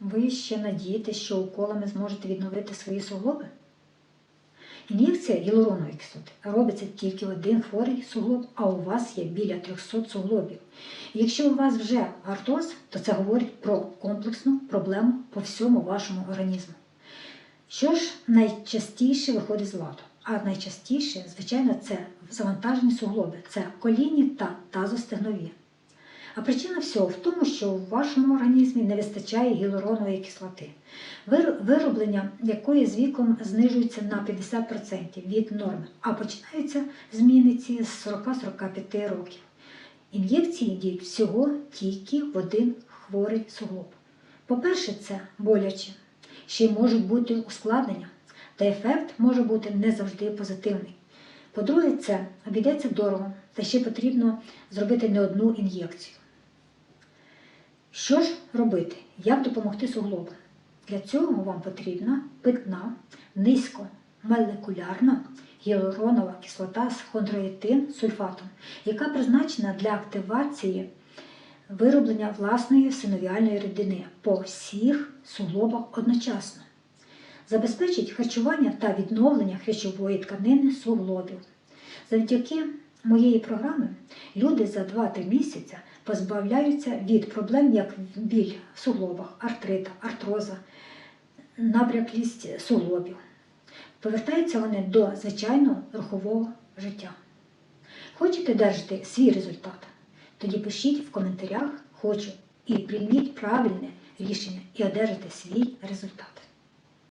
Ви ще надієтесь, що уколами зможете відновити свої суглоби? Ін'єкція гіалуронової кислоти робиться тільки один хворий суглоб, а у вас є біля 300 суглобів. Якщо у вас вже артроз, то це говорить про комплексну проблему по всьому вашому організму. Що ж найчастіше виходить з ладу? А найчастіше, звичайно, це завантажені суглоби, це колінні та тазостегнові. А причина всього в тому, що в вашому організмі не вистачає гіалуронової кислоти, вироблення якої з віком знижується на 50% від норми, а починаються зміни ці з 40-45 років. Ін'єкції діють всього тільки в один хворий суглоб. По-перше, це боляче, ще й можуть бути ускладнення, та ефект може бути не завжди позитивний. По-друге, це обійдеться дорого, та ще потрібно зробити не одну ін'єкцію. Що ж робити? Як допомогти суглобу? Для цього вам потрібна питна, низькомолекулярна гіалуронова кислота з хондроїтин сульфатом, яка призначена для активації вироблення власної синовіальної рідини по всіх суглобах одночасно. Забезпечить харчування та відновлення хрящової тканини суглобів. Завдяки моєї програми люди за 2-3 місяці позбавляються від проблем, як біль в суглобах, артрита, артроза, набряклість суглобів. Повертаються вони до звичайного рухового життя. Хочете держати свій результат? Тоді пишіть в коментарях хочу і прийміть правильне рішення і одержите свій результат.